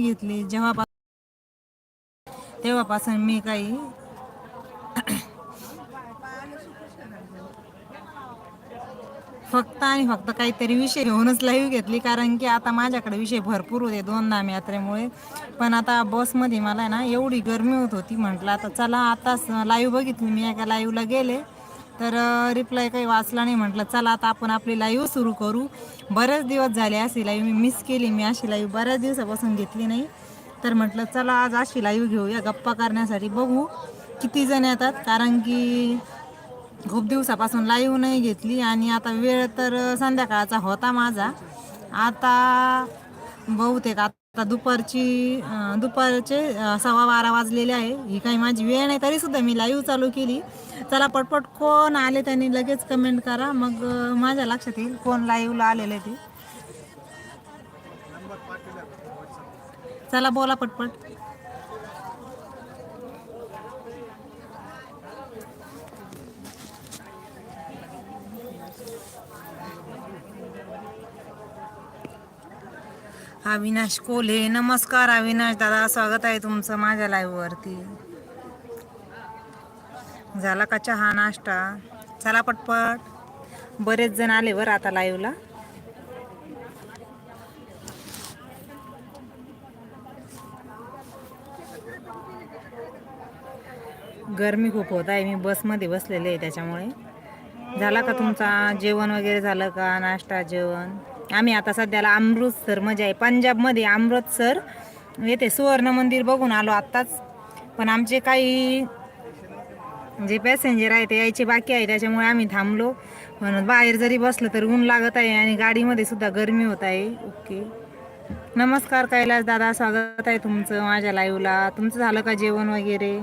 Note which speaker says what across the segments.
Speaker 1: नाही घेतली तेव्हापासून मी काही फक्त आणि फक्त काहीतरी विषय घेऊनच लाईव्ह घेतली. कारण की आता माझ्याकडे विषय भरपूर होते दोन धाम यात्रेमुळे. पण आता बसमध्ये मला ना एवढी गरमी होत होती म्हटलं आता चला आताच लाईव्ह बघितली. मी एका लाईव्हला गेले. तर रिप्लाय काही वाचला नाही म्हटलं. चला आता आपण आपली लाईव्ह सुरू करू. बरेच दिवस झाले अशी लाईव्ह मी मिस केली. मी अशी लाईव्ह बऱ्याच दिवसापासून घेतली नाही. तर म्हटलं चला आज अशी लाईव्ह घेऊया. गप्पा करण्यासाठी बघू किती जण येतात. कारण की खूप दिवसापासून लाईव्ह नाही घेतली. आणि आता वेळ तर संध्याकाळचा होता माझा. आता बहुतेक आता दुपारची दुपारचे सव्वा बारा वाजलेले आहे. ही काही माझी वेळ नाही तरीसुद्धा मी लाईव्ह चालू केली. चला पटपट कोण आले त्यांनी लगेच कमेंट करा. मग माझ्या लक्षात येईल कोण लाईव्हला आलेले ते. चला बोला पटपट. अविनाश कोल्हे नमस्कार अविनाश दादा. स्वागत आहे तुमचं माझ्या लाईव्ह वरती. झाला का चहा नाश्ता? चला पटपट. बरेच जण आले बरं आता लाईव्हला गरमी खूप होत आहे. मी बसमध्ये बसलेले आहे त्याच्यामुळे. झाला का तुमचा जेवण वगैरे झालं का? नाश्ता जेवण? आम्ही आता सध्याला अमृतसर मजा आहे. पंजाबमध्ये अमृतसर येथे सुवर्ण मंदिर बघून आलो आत्ताच. पण आमचे काही जे पॅसेंजर आहे ते यायचे बाकी आहे त्याच्यामुळे आम्ही थांबलो. म्हणून बाहेर जरी बसलं तर ऊन लागत आहे आणि गाडीमध्ये सुद्धा गरमी होत आहे. ओके. नमस्कार कैलास दादा स्वागत आहे तुमचं माझ्या लाईव्हला तुमचं झालं का जेवण वगैरे?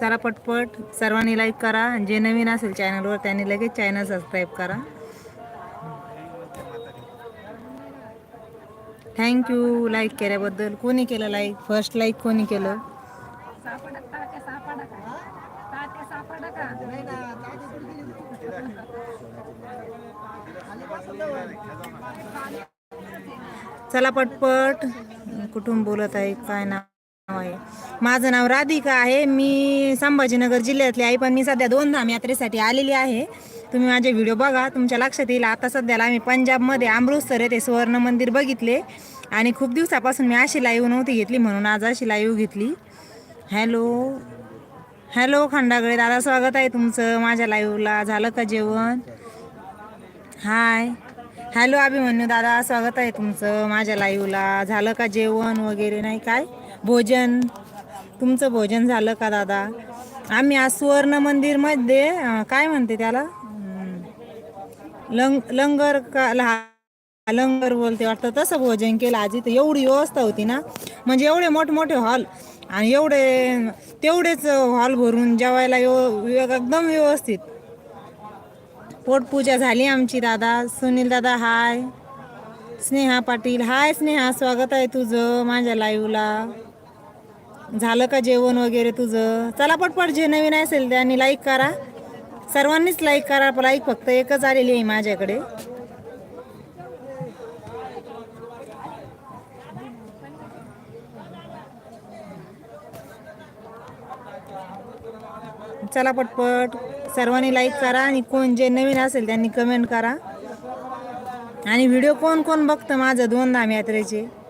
Speaker 1: चला पटपट सर्वांनी लाईक करा. जे नवीन असेल चॅनलवर त्यांनी लगेच चॅनल सबस्क्राईब करा. थँक्यू लाईक केल्याबद्दल. कोणी केलं लाईक फर्स्ट लाईक कोणी केलं? चला पटपट. कुठून बोलत आहे काय नाव आहे? माझं नाव राधिका आहे. मी संभाजीनगर जिल्ह्यातली आहे पण मी सध्या दोन धाम यात्रेसाठी आलेली आहे. तुम्ही माझे व्हिडिओ बघा. तुमच्या लक्षात येईल आता सध्याला आम्ही पंजाबमध्ये अमृतसर येथे सुवर्ण मंदिर बघितले. आणि खूप दिवसापासून मी अशी लाईव्ह नव्हती घेतली म्हणून आज अशी लाईव्ह घेतली. हॅलो हॅलो खंडागळे दादा स्वागत आहे तुमचं माझ्या लाईव्हला झालं का जेवण? हाय. हॅलो अभिमन्यू दादा स्वागत आहे तुमचं माझ्या लाईव्हला झालं का जेवण वगैरे नाही काय? भोजन? तुमचं भोजन झालं का दादा? आम्ही आज सुवर्ण मंदिरमध्ये काय म्हणते त्याला? लंग लंगर का लहा लंगर बोलते वाटतं तसं भोजन केलं. आजी तर एवढी व्यवस्था होती ना. म्हणजे एवढे मोठमोठे हॉल आणि एवढे तेवढेच हॉल भरून जेवायला एकदम व्यवस्थित. पोटपूजा झाली आमची दादा. सुनील दादा हाय. स्नेहा पाटील हाय स्नेहा स्वागत आहे तुझं माझ्या लाईव्हला झालं का जेवण वगैरे तुझं? चला पटपट जे नवीन असेल त्यांनी लाईक करा. सर्वांनीच लाईक करा लाईक फक्त एकच आलेली आहे माझ्याकडे. चला पटपट. सर्वांनी लाईक करा आणि कोण जे नवीन असेल त्यांनी कमेंट करा. आणि व्हिडिओ कोण कोण बघतं माझं दोन धाम यात्रेचे?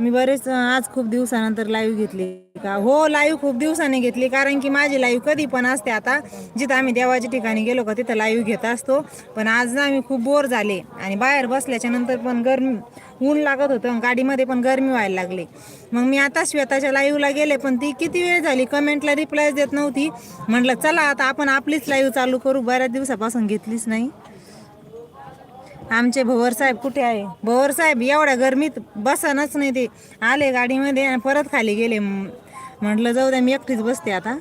Speaker 1: मी बरेच आज खूप दिवसानंतर लाईव्ह घेतली का? हो लाईव्ह खूप दिवसांनी घेतली कारण की माझी लाईव्ह कधी पण असते आता. जिथं आम्ही देवाच्या ठिकाणी गेलो का तिथं लाईव्ह घेत असतो. पण आज ना आम्ही खूप बोर झाले आणि बाहेर बसल्याच्या नंतर पण गरमी ऊन लागत होतं गाडीमध्ये पण गरमी व्हायला लागली. मग मी आता श्वेताच्या लाईव्हला गेले पण ती किती वेळ झाली कमेंटला रिप्लाय देत नव्हती. म्हटलं चला आता आपण आपलीच लाईव्ह चालू करू बऱ्याच दिवसापासून घेतलीच नाही. आमचे भवर साहेब कुठे आहे? भवर साहेब एवढ्या गरमीत बसनच नाही ते. आले गाडीमध्ये आणि परत खाली गेले. म्हटलं जाऊ द्या मी एकटीच बसते आता.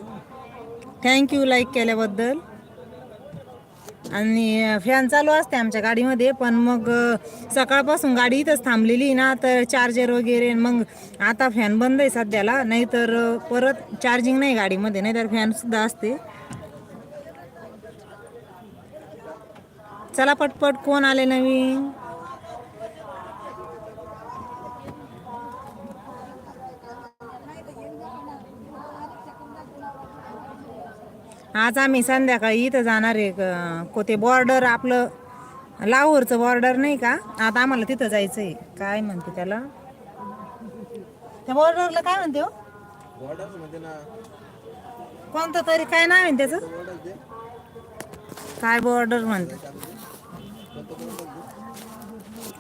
Speaker 1: थँक्यू लाईक केल्याबद्दल. आणि फॅन चालू असते आमच्या गाडीमध्ये पण मग सकाळपासून गाडी इथंच थांबलेली ना तर चार्जर वगैरे मग आता फॅन बंद आहे सध्याला. नाहीतर परत चार्जिंग नाही गाडीमध्ये नाहीतर फॅनसुद्धा असते. चला पटपट कोण आले नवीन? आज आम्ही संध्याकाळी इथं जाणार आहे कोते बॉर्डर आपलं लाहोरचं बॉर्डर नाही का? आता आम्हाला तिथं जायचं आहे काय म्हणते त्याला? त्या बॉर्डरला काय म्हणते हो? कोणतं तरी काय नाही म्हणते त्याचं? काय बॉर्डर म्हणते?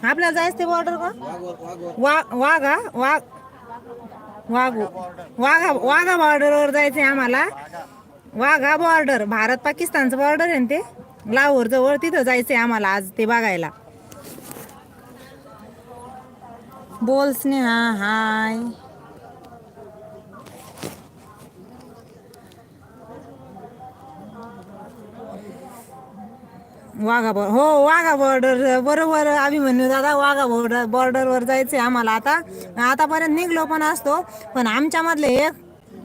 Speaker 1: आपल्याला जायचं ते बॉर्डर का? वा वाघा वाघ वाघू. वाघा वाघा बॉर्डरवर जायचं आहे आम्हाला. वाघा बॉर्डर भारत पाकिस्तानचं बॉर्डर आहे ना ते? लाहोर जवळ तिथं आहे आम्हाला आज ते बघायला. बोल स्नेहा हाय. वाघा बॉर्डर हो वाघा बॉर्डर बरोबर आम्ही म्हणू दादा वाघा बॉर्डर बॉर्डरवर जायचं आहे आम्हाला आता. आतापर्यंत निघलो पण असतो पण आमच्यामधले एक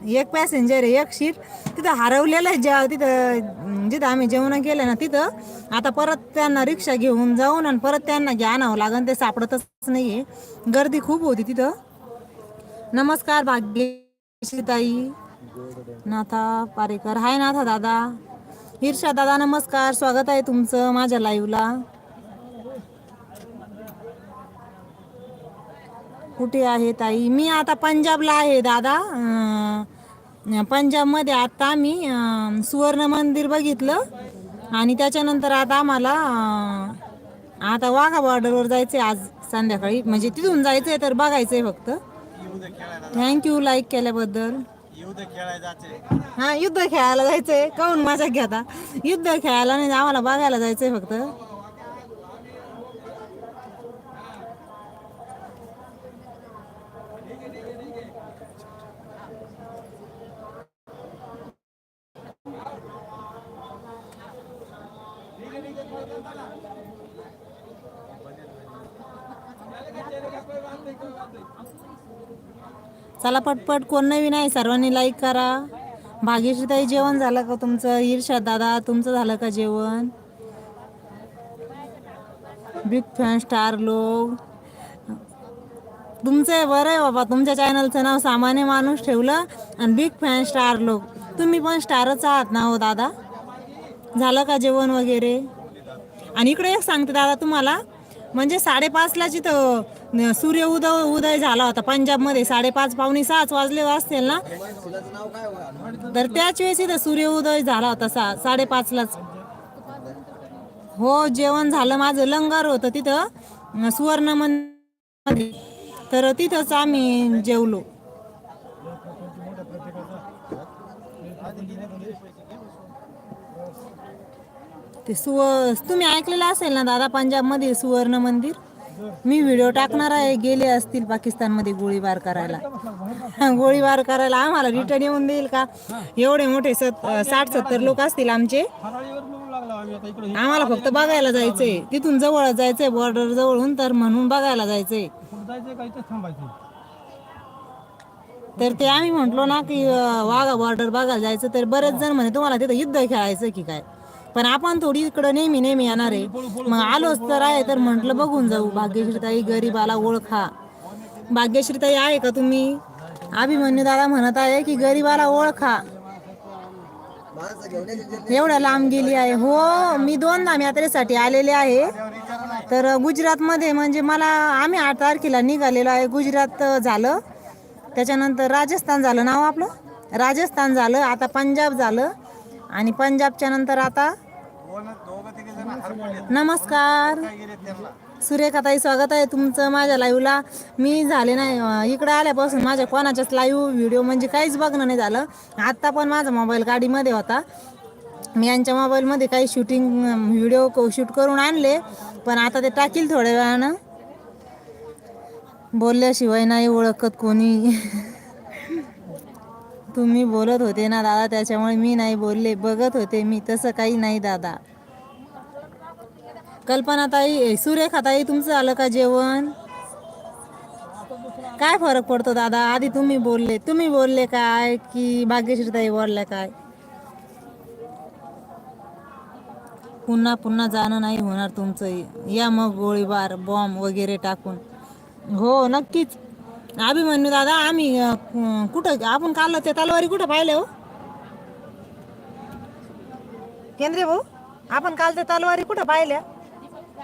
Speaker 1: एक पॅसेंजर आहे एक सीट तिथं हरवलेलं आहे ज्या तिथं जिथं आम्ही जेवण केलं ना तिथं आता परत त्यांना रिक्षा घेऊन जाऊन आणि परत त्यांना घ्या आणावं लागन ते सापडतच नाहीये. गर्दी खूप होती तिथं. नमस्कार भाग्यश्रीताई नाथा पारेकर. हाय नाथा दादा. ईर्षा दादा नमस्कार. स्वागत आहे तुमचं माझ्या लाईव्हला कुठे आहे ताई? मी आता पंजाबला आहे दादा. पंजाबमध्ये आता मी सुवर्ण मंदिर बघितलं. आणि त्याच्यानंतर आता आम्हाला आता वाघा बॉर्डरवर जायचं आहे आज संध्याकाळी. म्हणजे तिथून जायचं आहे तर बघायचं आहे फक्त थँक्यू लाईक केल्याबद्दल. हा युद्ध खेळायला जायचंय काऊन मजा घेता युद्ध खेळायला नाही आम्हाला बघायला जायचंय फक्त. चला पटपट कोण नवीन आहे? सर्वांनी लाईक करा. भाग्यश्रीताई जेवण झालं का तुमचं? ईर्षा दादा तुमचं झालं का जेवण? बिग फॅन स्टार लोक. तुमचं आहे बरं आहे बाबा. तुमच्या चॅनलचं नाव सामान्य माणूस ठेवलं आणि बिग फॅन स्टार लोक. तुम्ही पण स्टारच आहात ना हो दादा? झालं का जेवण वगैरे? आणि इकडे एक सांगते दादा तुम्हाला. म्हणजे साडेपाचला जिथं सूर्य उदय उदय झाला होता पंजाबमध्ये साडेपाच पावणे सहाच वाजले असतील ना? तर त्याच वेळेस इथं सूर्य उदय झाला होता सा साडेपाचलाच. हो जेवण झालं. माझं लंगर होतं तिथं सुवर्ण मंदिर तर तिथंच आम्ही जेवलो. ते सुव तुम्ही ऐकलेलं असेल ना दादा पंजाबमध्ये सुवर्ण मंदिर? मी व्हिडिओ टाकणार आहे गेले असतील पाकिस्तानमध्ये गोळीबार करायला. गोळीबार करायला आम्हाला रिटर्न येऊन देईल का? एवढे मोठे सत साठ सत्तर लोक असतील आमचे. आम्हाला फक्त बघायला जायचंय. तिथून जवळ जायचंय बॉर्डर जवळून तर म्हणून बघायला जायचंय. तर ते आम्ही म्हटलो ना की वाघा बॉर्डर बघायला जायचं तर बरेच जण म्हणे तुम्हाला तिथं युद्ध खेळायचं की काय? पण आपण थोडी इकडं नेहमी नेहमी येणार आहे. मग आलोच तर आहे तर म्हटलं बघून जाऊ. भाग्यश्रीताई गरीबाला ओळखा. भाग्यश्रीताई आहे का तुम्ही? अभिमन्यू दादा म्हणत आहे की गरीबाला ओळखा. एवढ्या लांब गेली आहे. हो मी दोनदा यात्रेसाठी आलेले आहे. तर गुजरातमध्ये म्हणजे मला आम्ही आठ तारखेला निघालेलो आहे. गुजरात झालं. त्याच्यानंतर राजस्थान झालं. नाव आपलं? राजस्थान झालं. आता पंजाब झालं. आणि पंजाबच्या नंतर आता? नमस्कार. सुरेखाताई स्वागत आहे तुमचं माझ्या लाईव्हला मी झाले नाही इकडे आल्यापासून माझ्या कोणाच्याच लाईव्ह व्हिडिओ म्हणजे काहीच बघणं नाही झालं. आत्ता पण माझा मोबाईल गाडीमध्ये होता. मी यांच्या मोबाईलमध्ये काही शूटिंग व्हिडिओ शूट करून आणले पण आता ते टाकील थोड्या वेळानं. बोलल्याशिवाय नाही ओळखत कोणी. तुम्ही बोलत होते ना दादा त्याच्यामुळे मी नाही बोलले. बघत होते मी तसं काही नाही दादा. कल्पनाताई सुरेखाताई तुमचं आलं का जेवण? काय फरक पडतो दादा? आधी तुम्ही बोलले. तुम्ही बोलले काय की भाग्यश्रीताई बोलल्या काय? पुन्हा पुन्हा जाणं नाही होणार तुमचं. या मग गोळीबार बॉम्ब वगैरे टाकून. हो नक्कीच. अभिमन्यू दादा आम्ही अं, कुठं? आपण काल त्या तलवारी कुठं पाहिले हो? केंद्रे भाऊ आपण काल त्या तलवारी कुठं पाहिल्या?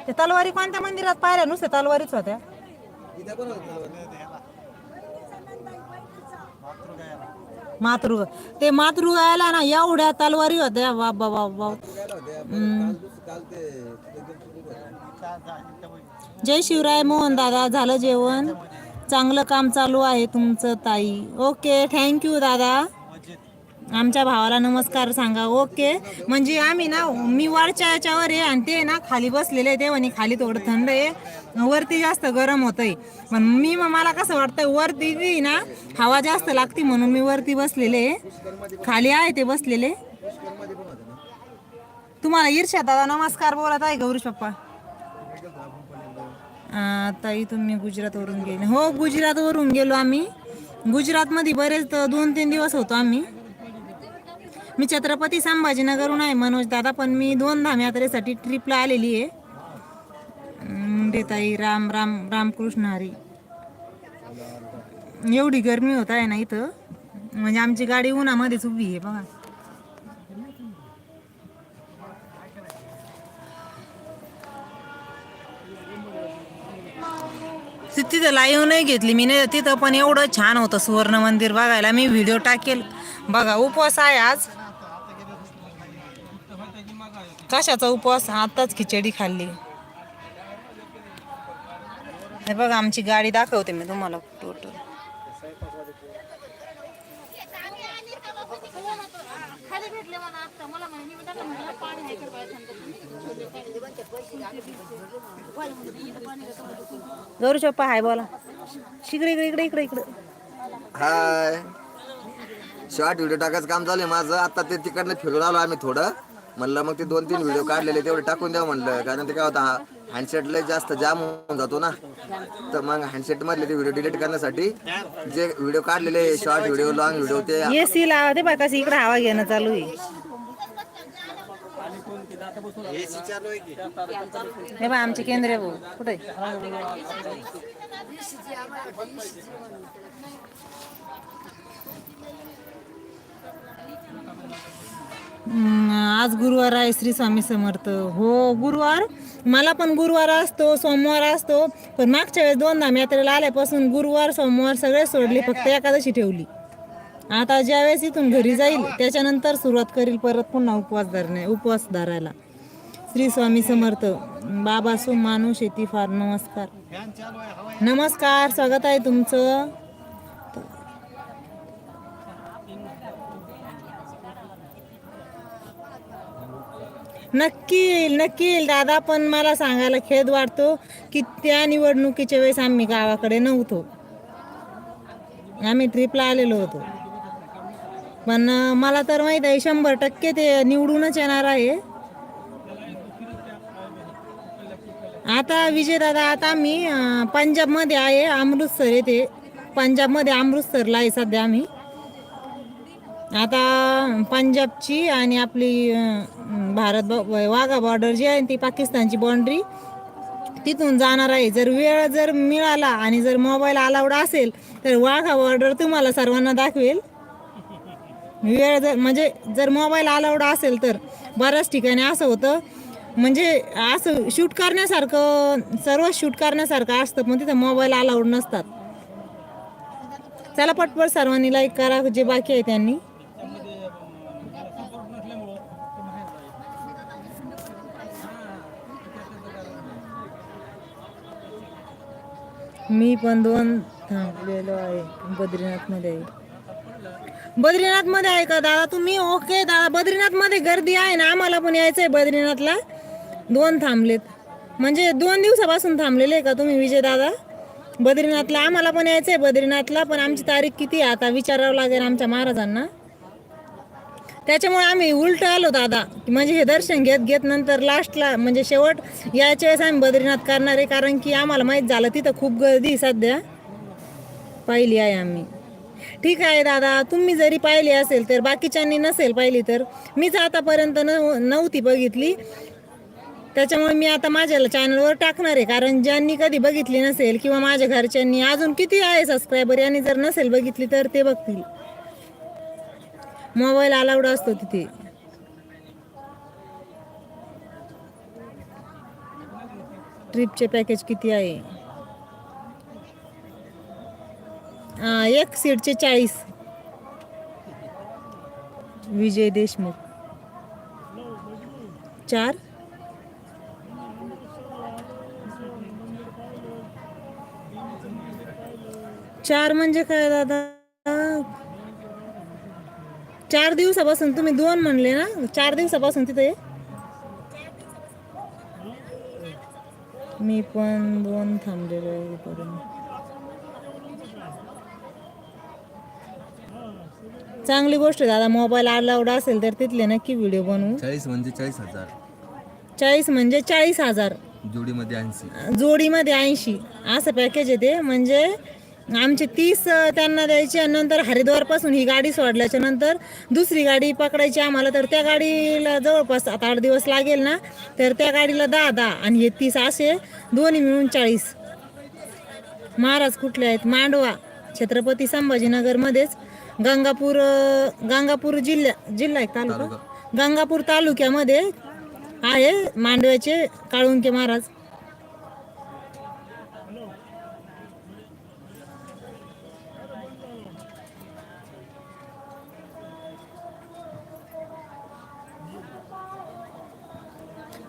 Speaker 1: त्या तलवारी कोणत्या मंदिरात पाहिल्या? नुसत्या तलवारीच होत्या. मातृ ते मातृगायला ना एवढ्या तलवारी होत्या. बाबा बाबा. जय शिवराय मोहन दादा झालं जेवण? चांगलं काम चालू आहे तुमचं ताई. ओके थँक्यू दादा. आमच्या भावाला नमस्कार सांगा. ओके म्हणजे आम्ही ना मी वरच्या याच्यावर आहे आणि ते ना खाली बसलेले ते म्हणे खाली थोडं थंड आहे. वरती जास्त गरम होतंय. पण मी मग मला कसं वाटतं वरती बी ना हवा जास्त लागते म्हणून मी वरती बसलेले खाली आहे ते बसलेले. तुम्हाला ईर्ष्या दादा नमस्कार बोलत आहे गौरीश पप्पा. ताई तुम्ही गुजरातवरून गेले. हो गुजरातवरून गेलो आम्ही. गुजरातमध्ये बरेच दोन तीन दिवस होतो आम्ही. मी छत्रपती संभाजीनगरहून आहे मनोज दादा पण मी दोन धाम यात्रेसाठी ट्रिपला आलेली आहे. अं, ताई राम राम रामकृष्ण हरी. एवढी गरमी होत आहे ना इथं. म्हणजे आमची गाडी उन्हामध्येच उभी आहे बघा. ती तिथं लाईव्ह नाही घेतली. मी नाही तिथं पण एवढं छान होतं सुवर्ण मंदिर बघायला. मी व्हिडिओ टाकेल. बघा उपवास आहे आज. कशाचा उपवास? आताच खिचडी खाल्ली. हे बघा आमची गाडी दाखवते मी तुम्हाला टोटल गौरी चप्पा हाय बोला. शिकडे इकडे इकडे इकडे इकडे.
Speaker 2: हाय. शॉर्ट व्हिडिओ टाकायचं काम चालू आहे माझं. आता ते तिकडनं फिरून आलो आम्ही थोडं. म्हणलं मग ते दोन तीन व्हिडिओ काढलेले तेवढे टाकून द्या म्हणलं. कारण ते काय होतं हँडसेट लय जास्त जाम होऊन जातो ना. तर मग हँडसेट मधले ते व्हिडिओ डिलीट करण्यासाठी जे व्हिडिओ काढलेले शॉर्ट व्हिडिओ लॉंग व्हिडिओ ते
Speaker 1: एसी लावा ते बघा कशी इकडे हवा घेणं चालू आहे. हे बा आमचे केंद्रीय भाऊ. कुठे हम्म, आज गुरुवार आहे श्री स्वामी समर्थ. हो गुरुवार. मला पण गुरुवार असतो सोमवार असतो पण मागच्या वेळेस दोनदा यात्रेला आल्यापासून गुरुवार सोमवार सगळे सोडले फक्त एकादशी ठेवली. आता ज्यावेळेस इथून घरी जाईल त्याच्यानंतर सुरुवात करील परत पुन्हा उपवास धरणे उपवास धरायला. श्री स्वामी समर्थ. बाबा सो मानू शेती फार नमस्कार. नमस्कार स्वागत आहे तुमचं. नक्की नक्की दादा पण मला सांगायला खेद वाटतो की त्या निवडणुकीच्या वेळेस आम्ही गावाकडे नव्हतो. आम्ही ट्रिपला आलेलो होतो. पण मला तर माहीत आहे शंभर टक्के ते निवडूनच येणार आहे. आता विजयदादा आता आम्ही पंजाबमध्ये आहे अमृतसर येथे. पंजाबमध्ये अमृतसरला आहे सध्या आम्ही. आता पंजाबची आणि आपली भारत ब- वाघा बॉर्डर जी आहे ती पाकिस्तानची बाउंड्री तिथून जाणार आहे. जर वेळ जर मिळाला आणि जर मोबाईल अलाउड असेल तर वाघा बॉर्डर तुम्हाला सर्वांना दाखवेल. वेळ जर म्हणजे जर मोबाईल अलाउड असेल तर बऱ्याच ठिकाणी असं होतं. म्हणजे असं शूट करण्यासारखं सर्व शूट करण्यासारखं असतं पण तिथं मोबाईल अलाउड नसतात. चला पटपट सर्वांनी लाईक करा जे बाकी आहे त्यांनी. मी पण दोन थांबलेलो आहे बद्रीनाथमध्ये आहे बद्रीनाथमध्ये आहे का दादा? तुम्ही ओके दादा. बद्रीनाथमध्ये गर्दी आहे ना? आम्हाला पण यायचंय बद्रीनाथला. दोन थांबलेत. म्हणजे दोन दिवसापासून थांबलेले आहे का तुम्ही विजय दादा? बद्रीनाथला आम्हाला पण यायचंय बद्रीनाथला पण आमची तारीख किती आहे? आता विचारावं लागेल आमच्या महाराजांना. त्याच्यामुळे आम्ही उलट आलो दादा. म्हणजे हे दर्शन घेत घेत नंतर लास्टला म्हणजे शेवट याच्या वेळेस आम्ही बद्रीनाथ करणार आहे. कारण की आम्हाला माहीत झालं तिथं खूप गर्दी सध्या. पाहिली आहे आम्ही. ठीक आहे दादा तुम्ही जरी पाहिली असेल तर बाकीच्यांनी नसेल पाहिली तर. मीच आतापर्यंत नव नव्हती बघितली. त्याच्यामुळे मी आता माझ्या चॅनलवर टाकणार आहे. कारण ज्यांनी कधी बघितली नसेल किंवा माझ्या घरच्यांनी अजून किती आहे सबस्क्रायबर यांनी जर नसेल बघितली तर ते बघतील. मोबाईल अलाउड असतो तिथे. ट्रिपचे पॅकेज किती आहे? एक सीटचे चाळीस. विजय देशमुख. चार. चार म्हणजे काय दादा? चार दिवसापासून तुम्ही दोन म्हणले ना? चार दिवसापासून तिथे? मी पण दोन थांबलेलो आहे. चांगली गोष्ट आहे दादा मोबाईल अलाउड असेल तर तिथले नक्की व्हिडिओ बनवू.
Speaker 2: चाळीस म्हणजे चाळीस हजार.
Speaker 1: चाळीस म्हणजे चाळीस हजार.
Speaker 2: जोडीमध्ये ऐंशी.
Speaker 1: जोडीमध्ये ऐंशी. असं पॅकेज आहे ते. म्हणजे आमचे तीस त्यांना द्यायचे आणि नंतर हरिद्वारपासून ही गाडी सोडल्याच्या नंतर दुसरी गाडी पकडायची आम्हाला. तर त्या गाडीला जवळपास सात आठ दिवस लागेल ना? तर त्या गाडीला दहा दहा आणि हे तीस असे दोन्ही मिळून चाळीस. महाराज कुठले आहेत? मांडवा छत्रपती संभाजीनगरमध्येच. गंगापूर गंगापूर जिल्ह्या जिल्हा आहे का तालुका. गंगापूर तालुक्यामध्ये आहे मांडव्याचे काळुंके महाराज.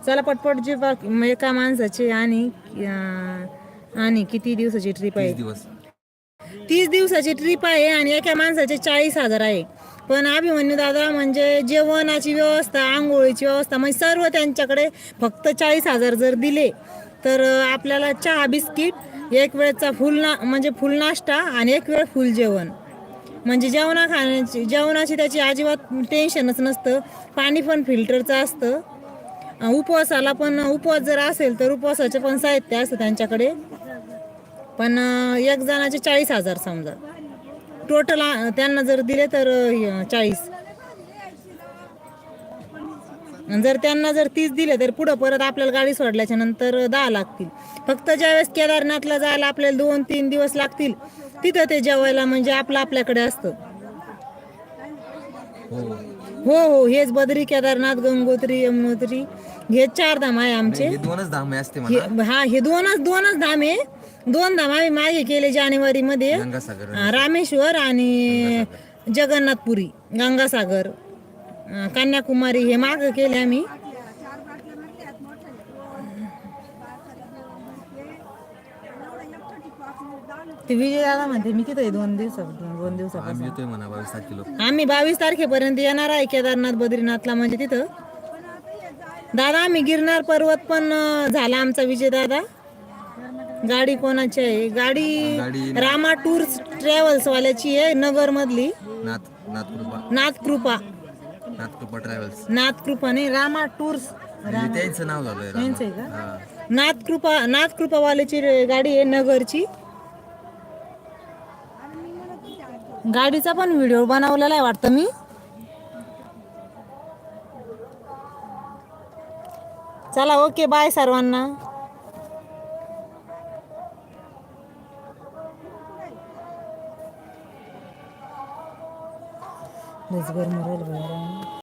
Speaker 1: चला पटपट जे बा- म एका माणसाचे आणि अं, आणि किती दिवसाची ट्रिप आहे?
Speaker 2: दिवस.
Speaker 1: तीस दिवसाची ट्रिप आहे आणि एका माणसाचे चाळीस हजार आहे. पण अभिमन्यू दादा म्हणजे जेवणाची व्यवस्था आंघोळीची व्यवस्था म्हणजे सर्व त्यांच्याकडे फक्त चाळीस हजार जर दिले तर अं, आपल्याला चहा बिस्किट एक वेळचा फुल ना म्हणजे फुल नाश्ता आणि एक वेळ फुल जेवण. म्हणजे जेवणा खाण्याची जेवणाची त्याची अजिबात टेन्शनच नसतं. पाणी पण फिल्टरचं असतं. उपवासाला पण उपवास जर असेल तर उपवासाचे पण साहित्य असतं त्यांच्याकडे. पण एक जणाचे चाळीस हजार समजा. टोटल त्यांना जर दिले तर चाळीस. आणि जर त्यांना जर तीस दिले तर पुढं परत आपल्याला गाडी सोडल्याच्या नंतर दहा लागतील. फक्त ज्यावेळेस केदारनाथला जायला आपल्याला दोन तीन दिवस लागतील तिथं ते जेवायला म्हणजे आपलं आपल्याकडे असतं.
Speaker 2: हो.
Speaker 1: हो हो हेच बद्री केदारनाथ गंगोत्री यमुनोत्री. हे चार धाम आहे आमचे.
Speaker 2: हे दोनच धामे असते
Speaker 1: हे हा हे दोनच दोनच धाम आहे. दोन धाम आम्ही मागे केले जानेवारी मध्ये
Speaker 2: गंगासागर.
Speaker 1: अं, रामेश्वर आणि जगन्नाथपुरी गंगासागर अं, कन्याकुमारी हे माग केले आम्ही. ते विजय दादा म्हणते मी तिथे दोन दिवसा दोन दिवसापासून.
Speaker 2: आम्ही येतोय म्हणा बावीस
Speaker 1: आम्ही तारखेपर्यंत येणार आहे केदारनाथ बद्रीनाथला म्हणजे तिथं. दादा आम्ही गिरनार पर्वत पण झाला आमचा विजय दादा. गाडी कोणाची आहे? गाडी रामा टूर्स ट्रॅव्हल्स वाल्याची आहे नगर मधली
Speaker 2: नाथ नाथकृपा.
Speaker 1: नाथकृपा.
Speaker 2: नाथकृपा ट्रॅव्हल्स.
Speaker 1: नाथकृपा नाही रामा टूर्स.
Speaker 2: म्हणजे त्यांचं नाव झालंय रामा.
Speaker 1: त्यांचं आहे का?
Speaker 2: हा.
Speaker 1: नाथकृपा नाथकृपा वाल्याची गाडी आहे नगरची. गाडीचा पण व्हिडिओ बनवलेला आहे वाटतं मी. चला ओके बाय सर्वांना. लस गरम राहिलं